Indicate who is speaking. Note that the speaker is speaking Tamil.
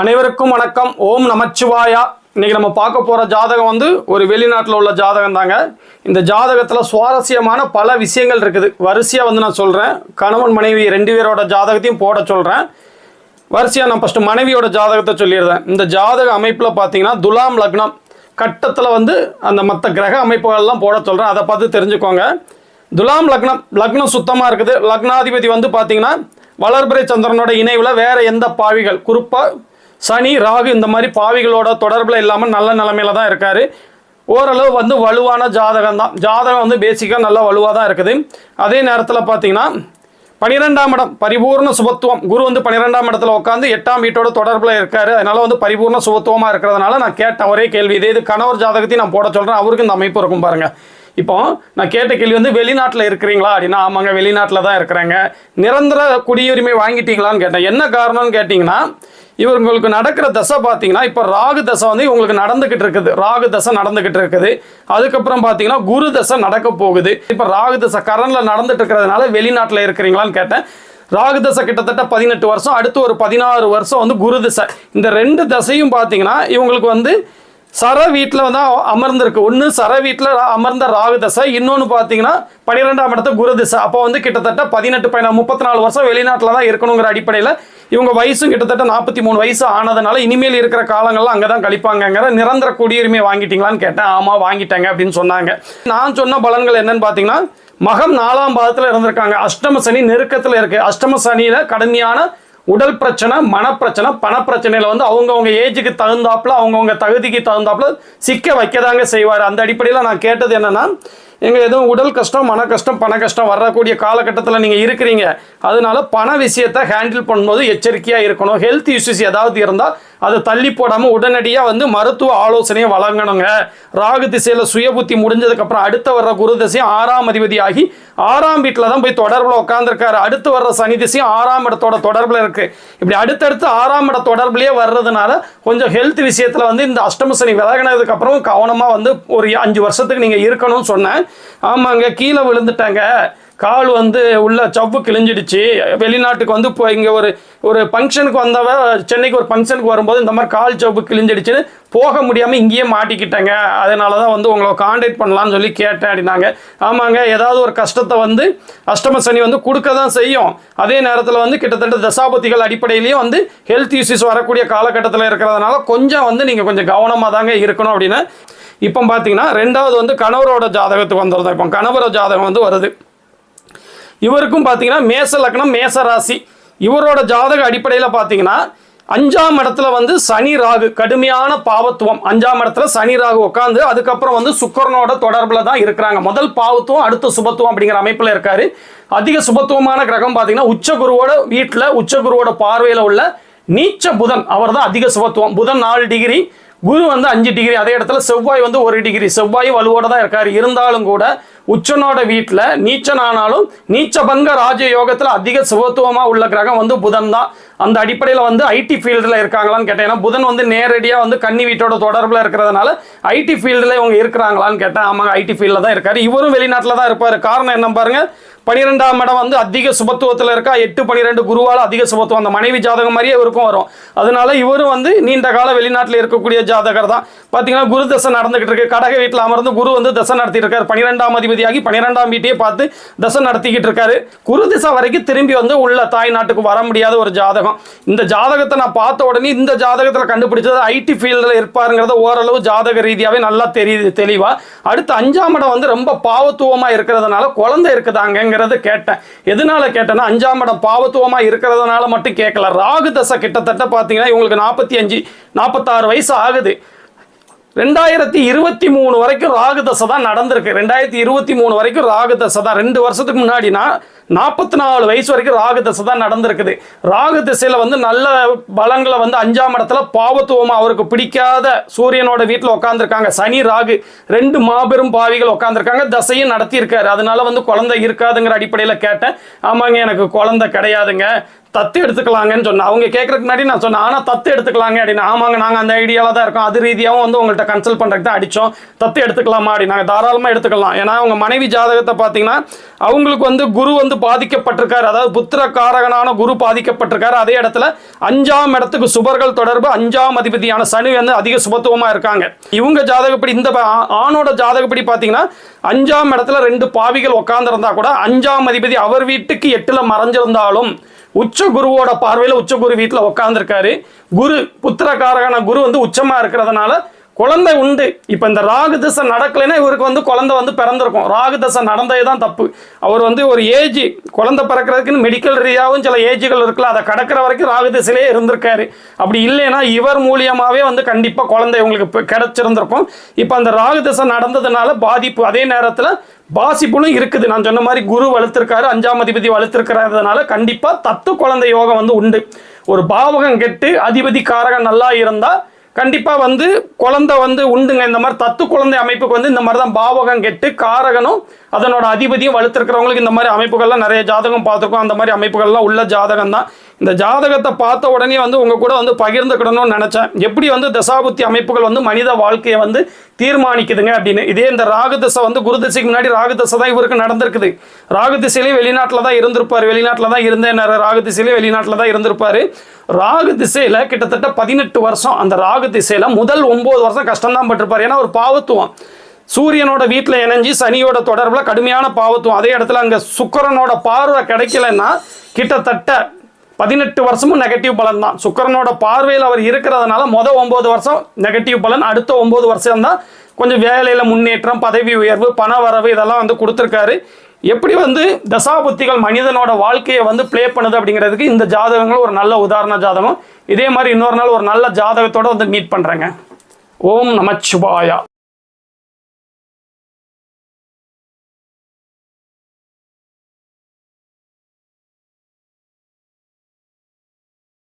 Speaker 1: அனைவருக்கும் வணக்கம். ஓம் நமச்சிவாயா. இன்னைக்கு நம்ம பார்க்க போகிற ஜாதகம் வந்து ஒரு வெளிநாட்டில் உள்ள ஜாதகம் தாங்க. இந்த ஜாதகத்தில் சுவாரஸ்யமான பல விஷயங்கள் இருக்குது. வரிசையாக வந்து நான் சொல்கிறேன் கணவன் மனைவி ரெண்டு பேரோட ஜாதகத்தையும் போட சொல்கிறேன் வரிசையாக நான் ஃபஸ்ட்டு மனைவியோட ஜாதகத்தை சொல்லிடுறேன். இந்த ஜாதக அமைப்பில் பார்த்தீங்கன்னா துலாம் லக்னம் கட்டத்தில் வந்து அந்த மற்ற கிரக அமைப்புகள்லாம் போட சொல்கிறேன் அதை பார்த்து தெரிஞ்சுக்கோங்க. துலாம் லக்னம் லக்னம் சுத்தமாக இருக்குது. லக்னாதிபதி வந்து பார்த்தீங்கன்னா வளர்பிறை சந்திரனோட இணைவில் வேறு எந்த பாவிகள் குறிப்பாக சனி ராகு இந்த மாதிரி பாவிகளோட தொடர்பில் இல்லாமல் நல்ல நிலமையில தான் இருக்கார். ஓரளவு வந்து வலுவான ஜாதகம் தான். ஜாதகம் வந்து பேசிக்காக நல்லா வலுவாக தான் இருக்குது. அதே நேரத்தில் பார்த்தீங்கன்னா பனிரெண்டாம் இடம் பரிபூர்ண சுபத்துவம். குரு வந்து பன்னிரெண்டாம் இடத்துல உட்காந்து எட்டாம் வீட்டோட தொடர்பில் இருக்காரு. அதனால வந்து பரிபூர்ண சுபத்துவமாக இருக்கிறதுனால நான் கேட்ட ஒரே கேள்வி இதே. இது கணவர் ஜாதகத்தையும் நான் போட சொல்கிறேன் அவருக்கு இந்த அமைப்பு இருக்கும் பாருங்க. இப்போ நான் கேட்ட கேள்வி வந்து வெளிநாட்டில் இருக்கிறீங்களா அப்படின்னா ஆமாங்க வெளிநாட்டில் தான் இருக்கிறேங்க. நிரந்தர குடியுரிமை வாங்கிட்டீங்களான்னு கேட்டேன். என்ன காரணம்னு கேட்டிங்கன்னா இவங்களுக்கு நடக்கிற தசை பார்த்தீங்கன்னா இப்போ ராகு தசை வந்து இவங்களுக்கு நடந்துக்கிட்டு இருக்குது. ராகு தசை நடந்துக்கிட்டு இருக்குது. அதுக்கப்புறம் பார்த்தீங்கன்னா குரு தசை நடக்க போகுது. இப்போ ராகு தசை கரனில் நடந்துட்டு இருக்கிறதுனால வெளிநாட்டில் இருக்கிறீங்களான்னு கேட்டேன். ராகு தசை கிட்டத்தட்ட பதினெட்டு வருஷம் அடுத்து ஒரு பதினாறு வருஷம் வந்து குரு தசை. இந்த ரெண்டு தசையும் பார்த்தீங்கன்னா இவங்களுக்கு வந்து சர வீட்டில் வந்து அமர்ந்திருக்கு. ஒன்று சர வீட்டில் அமர்ந்த ராகு தசை இன்னொன்று பார்த்தீங்கன்னா பன்னிரெண்டாம் இடத்த குரு திசை. அப்போ வந்து கிட்டத்தட்ட பதினெட்டு பதினா முப்பத்தி நாலு வருஷம் வெளிநாட்டில் தான் இருக்கணுங்கிற அடிப்படையில் இவங்க வயசும் கிட்டத்தட்ட நாற்பத்தி மூணு வயசு ஆனதுனால இனிமேல் இருக்கிற காலங்கள்லாம் அங்கே தான் கழிப்பாங்கங்கிற நிரந்தர குடியுரிமை வாங்கிட்டீங்களான்னு கேட்டேன். ஆமாம் வாங்கிட்டேங்க அப்படின்னு சொன்னாங்க. நான் சொன்ன பலன்கள் என்னன்னு பார்த்தீங்கன்னா மகம் நாலாம் பாதத்தில் இருந்திருக்காங்க. அஷ்டம சனி நெருக்கத்தில் இருக்குது அஷ்டம சனியில் கடுமையான உடல் பிரச்சனை மனப்பிரச்சனை பணப்பிரச்சனையில் வந்து அவங்கவுங்க ஏஜுக்கு தகுந்தாப்புல அவங்கவுங்க தகுதிக்கு தகுந்தாப்புல சிக்க வைக்கதாங்க செய்வார். அந்த அடிப்படையில் நான் கேட்டது என்னன்னா எங்கள் எதுவும் உடல் கஷ்டம் மன கஷ்டம் பண கஷ்டம் வரக்கூடிய காலகட்டத்தில் நீங்கள் இருக்கிறீங்க. அதனால பண விஷயத்தை ஹேண்டில் பண்ணும்போது எச்சரிக்கையாக இருக்கணும். ஹெல்த் இஷ்யூஸ் ஏதாவது இருந்தால் அதை தள்ளி போடாமல் உடனடியாக வந்து மருத்துவ ஆலோசனையை வழங்கணுங்க. ராகு திசையில் சுயபுத்தி முடிஞ்சதுக்கப்புறம் அடுத்த வர்ற குரு திசையும் ஆறாம் அதிபதி ஆகி ஆறாம் வீட்டில் தான் போய் தொடர்பில் உட்காந்துருக்காரு அடுத்து வர்ற சனி திசையும் ஆறாம் இடத்தோட தொடர்பில் இருக்குது இப்படி அடுத்தடுத்து ஆறாம் இட தொடர்புலேயே வர்றதுனால கொஞ்சம் ஹெல்த் விஷயத்தில் வந்து இந்த அஷ்டம சனி விலகினதுக்கப்புறம் கவனமாக வந்து ஒரு அஞ்சு வருஷத்துக்கு நீங்கள் இருக்கணும்னு சொன்னேன். ஆமாங்க கீழே விழுந்துட்டாங்க. கால் வந்து உள்ள சவ்வு கிழிஞ்சிடுச்சு. வெளிநாட்டுக்கு வந்து இப்போ இங்கே ஒரு ஒரு ஃபங்க்ஷனுக்கு வந்தவ சென்னைக்கு ஒரு ஃபங்க்ஷனுக்கு வரும்போது இந்த மாதிரி கால் சவ்வு கிழிஞ்சிடுச்சுன்னு போக முடியாமல் இங்கேயே மாட்டிக்கிட்டேங்க. அதனால தான் வந்து உங்களை காண்டாக்ட் பண்ணலாம்னு சொல்லி கேட்டேன் அப்படின்னாங்க. ஆமாங்க ஏதாவது ஒரு கஷ்டத்தை வந்து அஷ்டம சனி வந்து கொடுக்க தான் செய்யும். அதே நேரத்தில் வந்து கிட்டத்தட்ட தசாபதிகள் அடிப்படையிலையும் வந்து ஹெல்த் இஷ்யூஸ் வரக்கூடிய காலகட்டத்தில் இருக்கிறதுனால கொஞ்சம் வந்து நீங்கள் கொஞ்சம் கவனமாக தாங்க இருக்கணும் அப்படின்னு. இப்போ பார்த்தீங்கன்னா ரெண்டாவது வந்து கணவரோட ஜாதகத்துக்கு வந்துருந்தோம். இப்போ கணவரோட ஜாதகம் வந்து வருது. இவருக்கும் பார்த்தீங்கன்னா மேச லக்னம் மேச ராசி. இவரோட ஜாதக அடிப்படையில் பார்த்தீங்கன்னா அஞ்சாம் இடத்துல வந்து சனி ராகு கடுமையான பாவத்துவம். அஞ்சாம் இடத்துல சனி ராகு உட்காந்து அதுக்கப்புறம் வந்து சுக்கரனோட தொடர்பில் தான் இருக்கிறாங்க. முதல் பாவத்துவம் அடுத்த சுபத்துவம் அப்படிங்கிற அமைப்பில் இருக்காரு. அதிக சுபத்துவமான கிரகம் பார்த்தீங்கன்னா உச்சகுருவோட வீட்டில் உச்சகுருவோட பார்வையில் உள்ள நீச்ச புதன். அவர் தான் அதிக சுபத்துவம். புதன் நாலு டிகிரி குரு வந்து அஞ்சு டிகிரி. அதே இடத்துல செவ்வாய் வந்து ஒரு டிகிரி. செவ்வாய் வலுவோட தான் இருக்காரு. இருந்தாலும் கூட உச்சனோட வீட்டில் நீச்சனானாலும் நீச்சபங்க ராஜ யோகத்தில் அதிக சுபத்துவமாக உள்ள கிரகம் வந்து புதன் தான். அந்த அடிப்படையில் வந்து ஐடி ஃபீல்டில் இருக்காங்களான்னு கேட்டேன் புதன் வந்து நேரடியாக வந்து கன்னி வீட்டோட தொடர்பில் இருக்கிறதுனால ஐடி ஃபீல்டில் இவங்க இருக்கிறாங்களான்னு கேட்டேன் ஆமாங்க ஐடி ஃபீல்டில் தான் இருக்கார். இவரும் வெளிநாட்டில் தான் இருப்பார். காரணம் என்ன பாருங்கள் பனிரெண்டாம் இடம் வந்து அதிக சுபத்துவத்தில் இருக்கா எட்டு பனிரெண்டு குருவால் அதிக சுபத்துவம். அந்த மனைவி ஜாதகம் மாதிரியே இவருக்கும் வரும். அதனால இவரும் வந்து நீண்ட கால வெளிநாட்டில் இருக்கக்கூடிய ஜாதகர் தான். பார்த்தீங்கன்னா குரு தசை நடந்துகிட்டு இருக்கு. கடக வீட்டில் அமர்ந்து குரு வந்து தசை நடத்திட்டு இருக்காரு. பனிரெண்டாம் அதிபதியாகி பனிரெண்டாம் வீட்டையே பார்த்து தசை நடத்திக்கிட்டு இருக்காரு. குரு திசை வரைக்கும் திரும்பி வந்து உள்ள தாய் நாட்டுக்கு வர முடியாத ஒரு ஜாதகம். இந்த ஜாதகத்தை நான் பார்த்த உடனே இந்த ஜாதகத்தில் கண்டுபிடிச்சது ஐடி ஃபீல்டில் இருப்பாருங்கிறத ஓரளவு ஜாதக ரீதியாகவே நல்லா தெரியுது தெளிவாக அடுத்து அஞ்சாம் இடம் வந்து ரொம்ப பாவத்துவமாக இருக்கிறதுனால குழந்தை இருக்குதாங்கங்கிறத கேட்டேன். எதனால கேட்டேன்னா அஞ்சாம் இடம் பாவத்துவமாக இருக்கிறதுனால மட்டும் கேட்கல ராகு தசை கிட்டத்தட்ட பார்த்தீங்கன்னா இவங்களுக்கு நாற்பத்தி அஞ்சு நாற்பத்தாறு வயசு ஆகுது. ரெண்டாயிரத்தி இருபத்தி மூணு வரைக்கும் ராகு தசை தான் நடந்திருக்கு. ரெண்டாயிரத்தி இருபத்தி மூணு வரைக்கும் ராகு தசை தான். ரெண்டு வருஷத்துக்கு முன்னாடினா நாற்பத்தி நாலு வயசு வரைக்கும் ராகு தசை தான் நடந்திருக்குது. ராகு திசையில் வந்து நல்ல பலங்களை வந்து அஞ்சாம் இடத்துல பாவத்துவமாக அவருக்கு பிடிக்காத சூரியனோட வீட்டில் உட்காந்துருக்காங்க சனி ராகு ரெண்டு மாபெரும் பாவிகள் உட்காந்துருக்காங்க தசையும் நடத்தியிருக்காரு. அதனால வந்து குழந்தை இருக்காதுங்கிற அடிப்படையில் கேட்டேன். ஆமாங்க எனக்கு குழந்தை கிடையாதுங்க. தத்து எடுத்துக்கலாங்கன்னு சொன்னேன் அவங்க கேட்கறதுக்கு முன்னாடி நான் சொன்னேன் ஆனால் தத்து எடுத்துக்கலாங்க அப்படின்னு. ஆமாங்க நாங்கள் அந்த ஐடியாவில் தான் இருக்கோம். அது ரீதியாகவும் வந்து உங்கள்கிட்ட கன்சல்ட் பண்ணுறதுக்கு தான் அடித்தோம் தத்து எடுத்துக்கலாமா அப்படி நாங்கள் தாராளமாக எடுத்துக்கலாம். ஏன்னா அவங்க மனைவி ஜாதகத்தை பார்த்தீங்கன்னா அவங்களுக்கு வந்து குரு வந்து பாதிக்கப்பட்டிருக்காரு. அதாவது புத்திர காரகனான குரு பாதிக்கப்பட்டிருக்காரு. அதே இடத்துல அஞ்சாம் இடத்துக்கு சுபர்கள் தொடர்பு அஞ்சாம் அதிபதியான சனி வந்து அதிக சுபத்துவமாக இருக்காங்க. இவங்க ஜாதகப்படி இந்த ஆணோட ஜாதகப்படி பார்த்தீங்கன்னா அஞ்சாம் இடத்துல ரெண்டு பாவிகள் உட்காந்துருந்தா கூட அஞ்சாம் அதிபதி அவர் வீட்டுக்கு எட்டில் மறைஞ்சிருந்தாலும் உச்ச குருவோட பார்வையில் உச்ச குரு வீட்டில் உட்காந்துருக்காரு குரு புத்திரகாரகன குரு வந்து உச்சமா இருக்கிறதுனால குழந்தை உண்டு. இப்போ இந்த ராகு தசை நடக்கலைன்னா இவருக்கு வந்து குழந்தை வந்து பிறந்திருக்கும். ராகு தசை நடந்தது தான் தப்பு. அவர் வந்து ஒரு ஏஜ் குழந்தை பிறக்கிறதுக்குன்னு மெடிக்கல் ரீதியாகவும் சில ஏஜுகள் இருக்குல்ல அதை கடக்கிற வரைக்கும் ராகு திசையிலே இருந்திருக்காரு. அப்படி இல்லைன்னா இவர் மூலியமாகவே வந்து கண்டிப்பாக குழந்தை உங்களுக்கு கிடச்சிருந்திருக்கும். இப்போ அந்த ராகு தசை நடந்ததுனால பாதிப்பு அதே நேரத்தில் பாசிப்புலும் இருக்குது. நான் சொன்ன மாதிரி குரு வளர்த்துருக்காரு அஞ்சாம் அதிபதி வளர்த்துருக்கிறதுனால கண்டிப்பாக தத்து குழந்தை யோகம் வந்து உண்டு. ஒரு பாவகம் கெட்டு அதிபதி காரகம் நல்லா இருந்தால் கண்டிப்பாக வந்து குழந்தை வந்து உண்டுங்க. இந்த மாதிரி தத்து குழந்தை அமைப்புக்கு வந்து இந்த மாதிரி தான் பாவகம் கெட்டு காரகனும் அதனோட அதிபதியும் வலுத்திருக்கிறவங்களுக்கு இந்த மாதிரி அமைப்புகள்லாம் நிறைய ஜாதகம் பார்த்துருக்கோம். அந்த மாதிரி அமைப்புகள்லாம் உள்ள ஜாதகம் தான் இந்த ஜாதகத்தை பார்த்த உடனே வந்து உங்கள் கூட வந்து பகிர்ந்துக்கிடணும்னு நினச்சேன். எப்படி வந்து தசாபுத்தி அமைப்புகள் வந்து மனித வாழ்க்கையை வந்து தீர்மானிக்குதுங்க அப்படின்னு. இதே இந்த ராகு தசை வந்து குரு தசைக்கு முன்னாடி ராகு தசை தான் இவருக்கு நடந்திருக்குது. ராகு திசையிலே வெளிநாட்டில் தான் இருந்திருப்பார். வெளிநாட்டில் தான் இருந்தேன் ராகு திசையிலே வெளிநாட்டில் தான் இருந்திருப்பார். ராகு திசையில் கிட்டத்தட்ட பதினெட்டு வருஷம் அந்த ராகு திசையில் முதல் ஒம்பது வருஷம் கஷ்டம்தான் பட்டிருப்பார். ஏன்னா ஒரு பாவத்துவம். சூரியனோட வீட்டில் இணைஞ்சி சனியோட தொடர்பில் கடுமையான பாவத்துவம். அதே இடத்துல அங்கே சுக்கரனோட பார்வை கிடைக்கலன்னா கிட்டத்தட்ட பதினெட்டு வருஷமும் நெகட்டிவ் பலன் தான் சுக்கரனோட பார்வையில் அவர் இருக்கிறதுனால மொதல் ஒம்பது வருஷம் நெகட்டிவ் பலன் அடுத்த ஒம்பது வருஷம் தான் கொஞ்சம் வேலையில் முன்னேற்றம் பதவி உயர்வு பண வரவு இதெல்லாம் வந்து கொடுத்துருக்காரு. எப்படி வந்து தசாபுத்திகள் மனிதனோட வாழ்க்கையை வந்து ப்ளே பண்ணுது அப்படிங்கிறதுக்கு இந்த ஜாதகங்கள் ஒரு நல்ல உதாரண ஜாதகம். இதே மாதிரி இன்னொரு நாள் ஒரு நல்ல ஜாதகத்தோடு வந்து மீட் பண்ணுறேங்க ஓம் நமச்சிவாயா.